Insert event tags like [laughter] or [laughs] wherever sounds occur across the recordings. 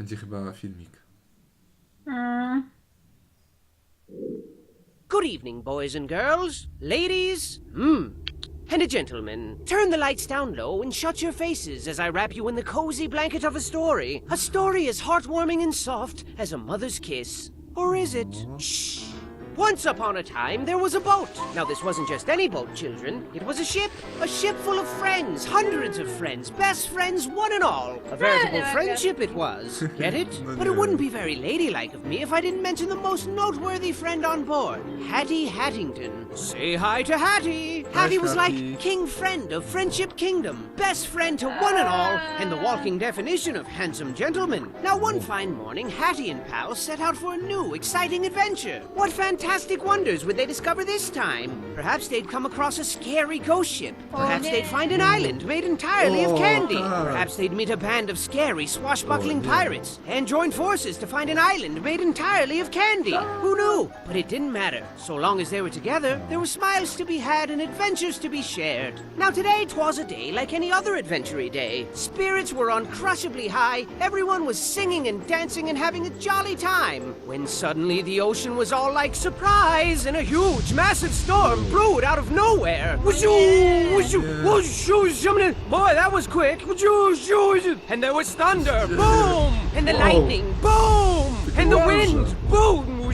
Będzie chyba filmik. Mm. Good evening, boys and girls, ladies, hmm, and a gentleman. Turn the lights down low and shut your faces as I wrap you in the cozy blanket of a story. A story as heartwarming and soft as a mother's kiss. Or is it? Shh. Once upon a time, there was a boat. Now, this wasn't just any boat, children. It was a ship. A ship full of friends. Hundreds of friends. Best friends, one and all. A veritable [laughs] friendship it was. Get it? [laughs] But it wouldn't be very ladylike of me if I didn't mention the most noteworthy friend on board, Hattie Hattington. Say hi to Hattie. Hattie was like king friend of Friendship Kingdom, best friend to one and all, and the walking definition of handsome gentleman. Now, one fine morning, Hattie and pals set out for a new, exciting adventure. What fantastic wonders would they discover this time? Perhaps they'd come across a scary ghost ship. Perhaps they'd oh, find an island made entirely Oh, of candy. Perhaps they'd meet a band of scary, swashbuckling Oh, pirates and join forces to find an island made entirely of candy. Who knew? But it didn't matter. So long as they were together, there were smiles to be had and adventures to be shared. Now today, 'twas a day like any other adventury day. Spirits were uncrushably high, everyone was singing and dancing and having a jolly time. When suddenly the ocean was all like surprise, and a huge, massive storm brewed out of nowhere. Whooshoo, whooshoo, shummin'. Boy, that was quick. And there was thunder, boom, and the lightning, boom, and the wind, boom.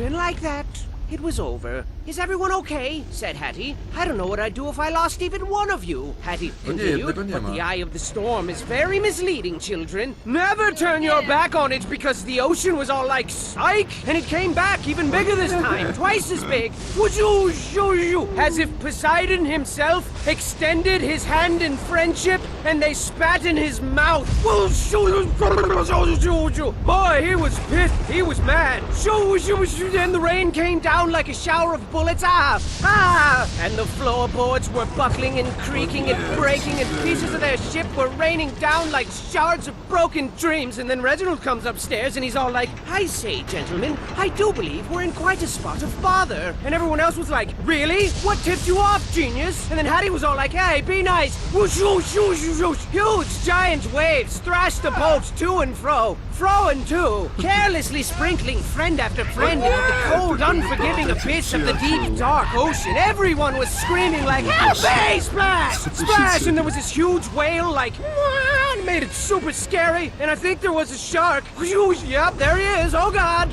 And like that, it was over. Is everyone okay? said Hattie. I don't know what I'd do if I lost even one of you. Hattie O nie, continued, but the eye of the storm is very misleading, children. Never turn your back on it because the ocean was all like psych, and it came back even bigger this time, [laughs] twice as big. As if Poseidon himself extended his hand in friendship, and they spat in his mouth. Boy, he was pissed. He was mad. Then the rain came down like a shower of bullets. Ah, ah! And the floorboards were buckling and creaking and breaking, and pieces of their ship were raining down like shards of broken dreams. And then Reginald comes upstairs and he's all like, I say, gentlemen, I do believe we're in quite a spot of bother. And everyone else was like, Really? What tipped you off, genius? And then Hattie was all like, Hey, be nice. Whoosh. Huge, giant waves thrashed the boats to and fro, fro and to, carelessly sprinkling friend after friend into the cold, unforgiving abyss of the deep, dark ocean. Everyone was screaming like, Help me! Splash! Splash! And there was this huge whale like, and made it super scary. And I think there was a shark. Yep, there he is. Oh God!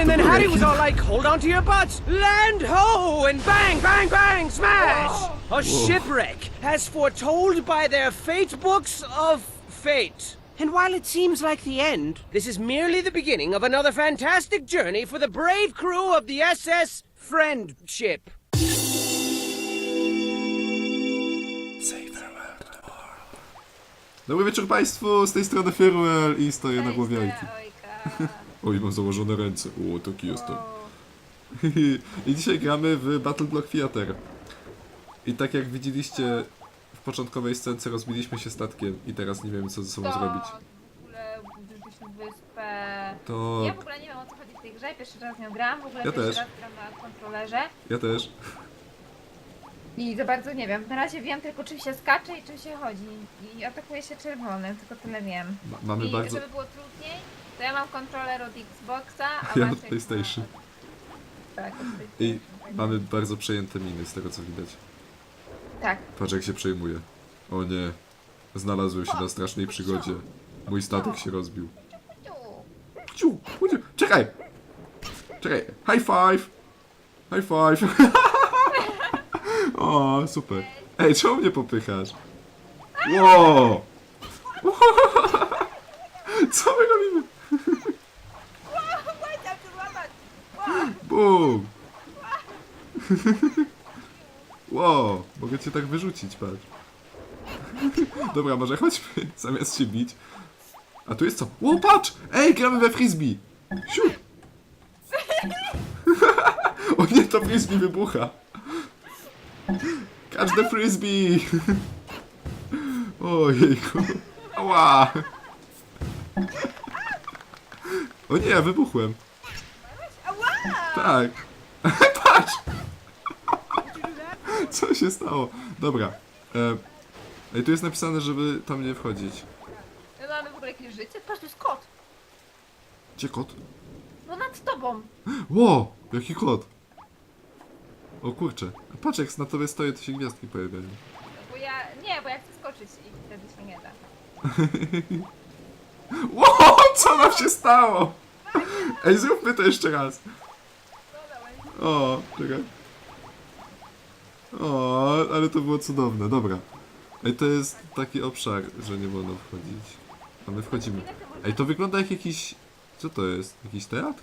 And then Hattie was all like, Hold on to your butts. Land ho! And bang, bang, bang! Smash! A shipwreck, as foretold by their fate books of fate. And while it seems like the end, this is merely the beginning of another fantastic journey for the brave crew of the SS Friendship. Dobry wieczór Państwu, z tej strony Firwell i stoję na głowie. Ojka. [laughs] Oj, mam założone ręce. O, taki jestem. [laughs] I dzisiaj gramy w Battle Block Theater. I tak jak widzieliście w początkowej scence rozbiliśmy się statkiem i teraz nie wiemy co ze sobą To zrobić. w ogóle wyspę. To Ja w ogóle nie wiem o co chodzi w tej grze, pierwszy raz nią gram, w ogóle Ja pierwszy też. raz gram na kontrolerze. ja też. I za bardzo nie wiem. Na razie wiem tylko czym się skacze i czym się chodzi. I atakuje się czerwonym, tylko tyle wiem. Ma, mamy I bardzo... żeby było trudniej, to ja mam kontroler od Xboxa, a Ja Maciek od PlayStation. Tak, od I PlayStation. mamy bardzo przejęte miny z tego co widać. Tak. Patrz jak się przejmuje. O nie. Znalazłem się na strasznej przygodzie. Mój statek się rozbił. Ciu, ciu, czekaj! Czekaj, high five! High five! [laughs] o, super. Ej, czemu mnie popychasz? Wow! [laughs] Co my robimy? Bum! [laughs] Wow, mogę cię tak wyrzucić, patrz. [laughs] Dobra, może chodźmy, [laughs] zamiast się bić. A tu jest co? Ło, patrz! Ej, gramy we frisbee! Siu! [laughs] o nie, to frisbee wybucha! Catch the frisbee! Ojejku. Ała! O nie, ja wybuchłem. Tak. Patrz! [laughs] Co się stało? Dobra. E, Ej, tu jest napisane, żeby tam nie wchodzić. My mamy w ogóle jakieś życie? Patrz, to jest kot. Gdzie kot? No nad tobą. Ło! Jaki kot? O kurczę. Patrz jak na tobie stoję, to się gwiazdki pojawiają. Bo ja, nie, bo ja chcę skoczyć i wtedy się nie da. [laughs] Ło! Co nam się stało? Ej, zróbmy to jeszcze raz. No dawaj. O, czekaj. O, ale to było cudowne, dobra. Ej, to jest taki obszar, że nie wolno wchodzić. A my wchodzimy. Ej, to wygląda jak jakiś... Co to jest? Jakiś teatr?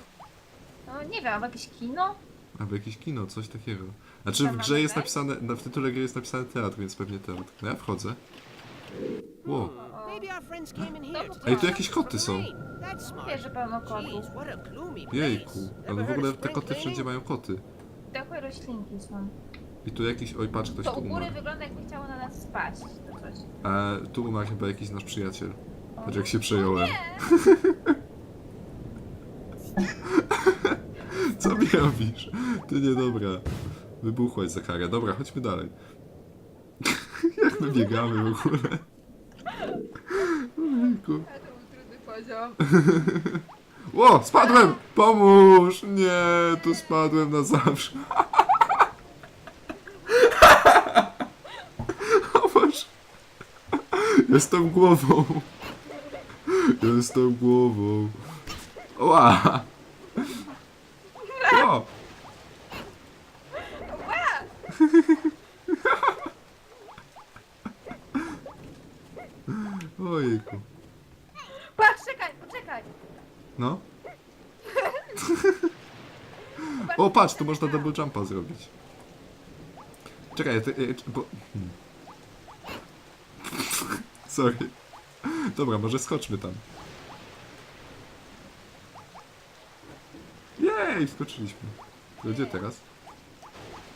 No nie wiem, albo jakieś kino? Albo jakieś kino, coś takiego. Znaczy w grze jest napisane, na, w tytule gry jest napisane teatr, więc pewnie teatr. No ja wchodzę. Wow. Maybe our friends came in here. to Ej, tu jakieś koty są. That's smart. Że pełno kotów. Jeez, what a gloomy place. Jejku. Ale Ever w heard ogóle te spring koty wszędzie mają koty. Takie roślinki są. I tu jakiś... Oj, patrz, ktoś To tu u góry umarł. wygląda jakby chciało na nas spać. To coś. A tu umarł chyba jakiś nasz przyjaciel. Patrz jak się przejąłem. [laughs] Co mi robisz? Ty niedobra. Wybuchłaś za karę. Dobra, chodźmy dalej. [laughs] jak my biegamy w ogóle? Ojejku. Ale to był trudny poziom. [laughs] Ło, spadłem! Pomóż! Nie, tu spadłem na zawsze. o Boże. Jestem głową. Jestem głową. Ła! O! Ojejku. Patrz, czekaj, poczekaj. No. O, patrz, tu można double jumpa zrobić. Czekaj, e, bo... Hmm. [laughs] Sorry. Dobra, może skoczmy tam. Jej, skoczyliśmy. To gdzie teraz?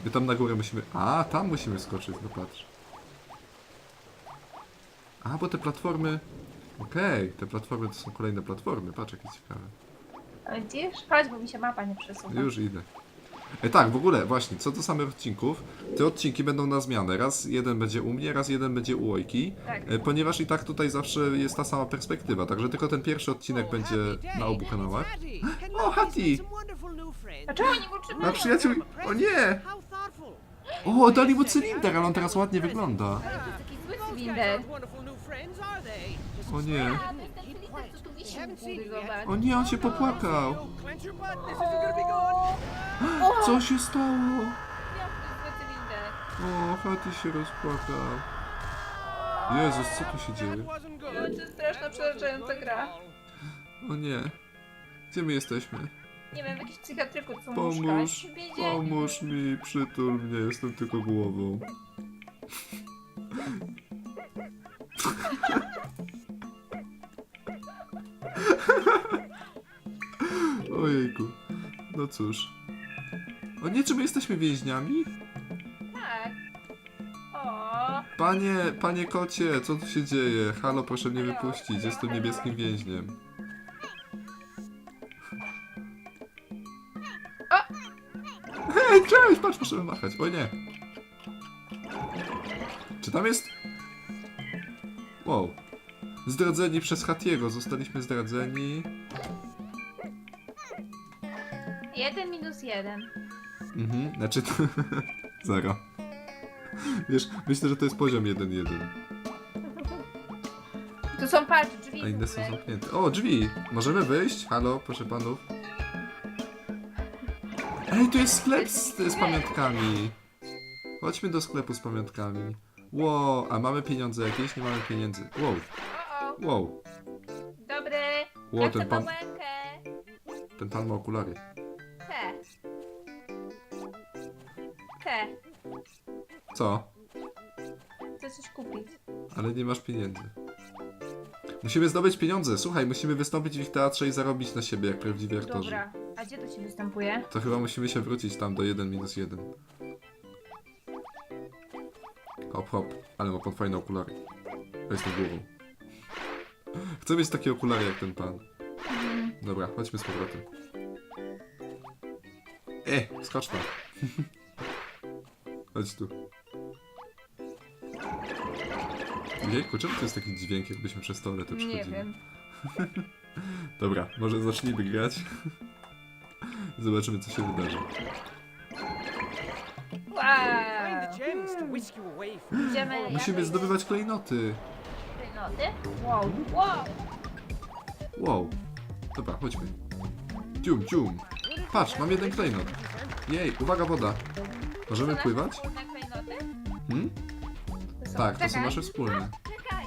My tam na górę musimy... A, tam musimy skoczyć, no patrz. A, bo te platformy... Okej, te platformy to są kolejne platformy, patrz jakie ciekawe. Ale Widzisz? Chodź, bo mi się mapa nie przesuwa. Już idę. E, tak, w ogóle, właśnie, co do samych odcinków, te odcinki będą na zmianę. Raz jeden będzie u mnie, raz jeden będzie u Ojki, Tak. e, ponieważ i tak tutaj zawsze jest ta sama perspektywa, także tylko ten pierwszy odcinek Oh, będzie na obu kanałach. [gasps] O, oni mu trzymają? Na przyjaciół... O nie! O, dali mu cylinder, ale on teraz ładnie wygląda. Ale to jest taki zły cylinder. O nie. Co. O nie, on się popłakał. [gasps] Co się stało? O, Hattie się rozpłakał. Jezus, co tu się dzieje? To jest straszna, przerażająca gra. O nie. Gdzie my jesteśmy? Nie wiem, w jakimś psychiatryku łóżka. Pomóż, pomóż mi, przytul mnie, jestem tylko głową. [laughs] [laughs] Ojejku, no cóż. O nie, czy my jesteśmy więźniami? Tak. O, Panie, panie kocie, co tu się dzieje? Halo, proszę mnie wypuścić, jestem niebieskim więźniem. Hej, cześć, patrz, możemy machać. O nie. Czy tam jest... Wow. Zdradzeni przez Hatiego, zostaliśmy zdradzeni. jeden minus jeden. Mhm, znaczy to... [laughs] Zero. Wiesz, myślę, że to jest poziom 1-1. Tu są patrz, drzwi A inne są zamknięte. O, drzwi! Możemy wyjść? Halo, proszę panów. Ej, tu jest sklep z, z pamiątkami. Chodźmy do sklepu z pamiątkami. Wow, a mamy pieniądze jakieś? Nie mamy pieniędzy. Wow, wow. dobry. Wow, ja chcę ten pan, małękę. ten pan ma okulary. Te. Te. Co? Chcę coś kupić. Ale nie masz pieniędzy. Musimy zdobyć pieniądze. Słuchaj, musimy wystąpić w ich teatrze i zarobić na siebie, jak prawdziwi aktorzy. Dobra. A gdzie to się występuje? To chyba musimy się wrócić tam do 1 minus 1. Hop, hop. Ale ma pan fajne okulary. To jest głową. Chcę mieć takie okulary jak ten pan. Dobra, chodźmy z powrotem. E, skocz tam. [laughs] Chodź tu. Jejku, czemu to jest taki dźwięk, jakbyśmy przez toaletę Nie przechodzili? wiem. [laughs] Dobra, może zacznijmy grać. Zobaczymy, co się wydarzy. Wow! Idziemy... Musimy zdobywać klejnoty. Wow, wow! Wow. Dobra, chodźmy. Cium, cium. Patrz, mam jeden klejnot. Jej, uwaga, woda. Możemy nasze pływać? wspólne klejnoty? Hmm? To są- Tak, to są czekaj. nasze wspólne. Czekaj!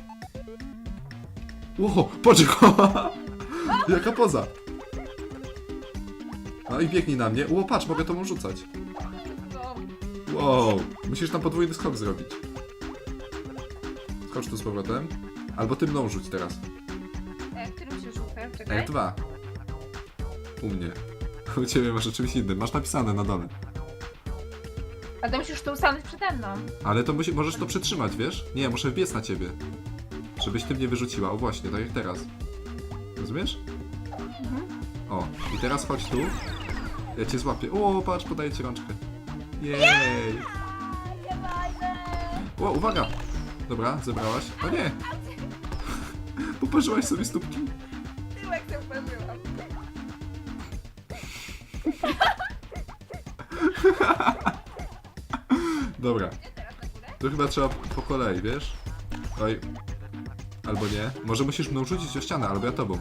Ło, patrz [laughs] Jaka poza. No i biegnij na mnie. Ło, patrz, mogę tobą rzucać. Go. Wow, musisz tam podwójny skok zrobić. Skocz tu z powrotem. Albo ty mną rzuć teraz. E, którym się rzucę? Czekaj. R2. U mnie. U ciebie masz czymś innym. Masz napisane na dole. A to musisz tu ustanąć przede mną. Ale to musi, możesz to przetrzymać, wiesz? Nie, muszę wbiec na ciebie. Żebyś ty mnie wyrzuciła. O właśnie, tak jak teraz. Rozumiesz? O, i teraz chodź tu. Ja cię złapię. O, patrz, podaję ci rączkę. Jej! O, uwaga! Dobra, zebrałaś. O nie! Poparzyłaś sobie stópki. Tyłek się uparzyłam. Dobra, Gdzie teraz na górę? to chyba trzeba po kolei, wiesz? Oj. Albo nie. Może musisz mną rzucić o ścianę, albo ja tobą.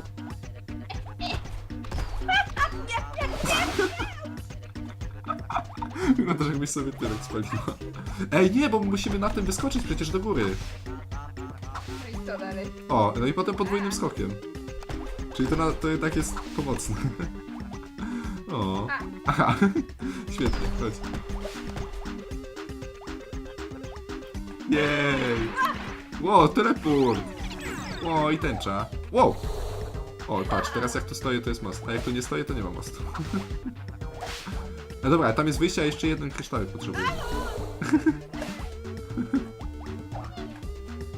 Wyglądasz jakbyś sobie tyłek spaliła. Ej, nie, bo musimy na tym wyskoczyć przecież do góry. O, no i potem podwójnym skokiem. Czyli to, na, to jednak jest pomocne. [laughs] O. Aha. [laughs] Świetnie, chodź. Jej! Wow, teleport! Wow, i tęcza. Wow! O, patrz, teraz jak tu stoję, to jest most. A jak tu nie stoję, to nie ma mostu. [laughs] No dobra, tam jest wyjście, a jeszcze jeden kryształek potrzebuję.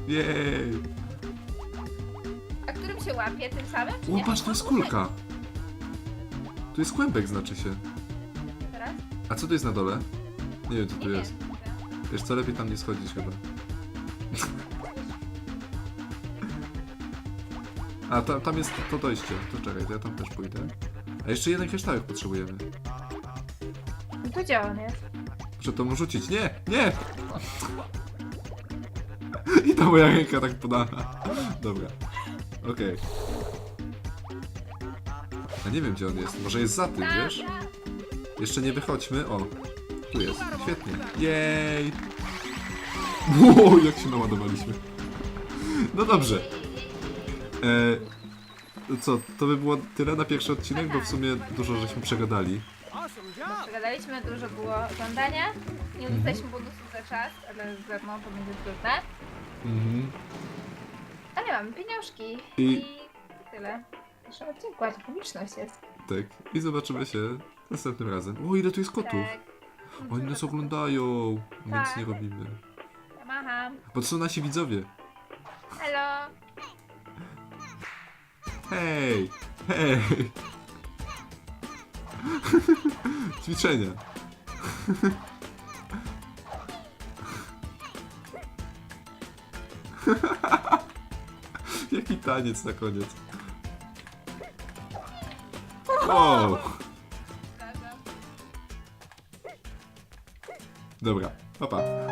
Jej! A którym się łapie? Tym samym? Czy O, nie? patrz, to jest kulka. Tu jest kłębek, znaczy się. Teraz? A co tu jest na dole? Nie wiem, co tu jest. Wiesz co, lepiej tam nie schodzić chyba. A, tam, tam jest to dojście. To czekaj, to ja tam też pójdę. A jeszcze jeden kryształek potrzebujemy. No to gdzie on jest? Muszę to mu rzucić. Nie! Nie! I ta moja ręka tak podana. Dobra. Okej. A nie wiem, gdzie on jest. Może jest za tym, wiesz? Jeszcze nie wychodźmy. O, tu jest. Świetnie. Jej! [laughs] Wow, jak się naładowaliśmy. No dobrze. E, co, to by było tyle na pierwszy odcinek, bo w sumie dużo żeśmy przegadali. Przegadaliśmy, dużo było oglądania. Nie dostaliśmy bonusów za czas, ale wiadomo, to będzie trudne. Mhm. Mamy pieniążki. I- I, tyle. Proszę odcinku, a to publiczność jest. Tak. I zobaczymy się następnym razem. O, ile tu jest kotów. Tak. Oni nas oglądają. Nic Tak. nie robimy. Macham. Bo to są nasi widzowie. Halo. Hej! Hej! [laughs] Ćwiczenia. [laughs] [laughs] Jaki taniec na koniec. Wow! Dobra, papa. Pa.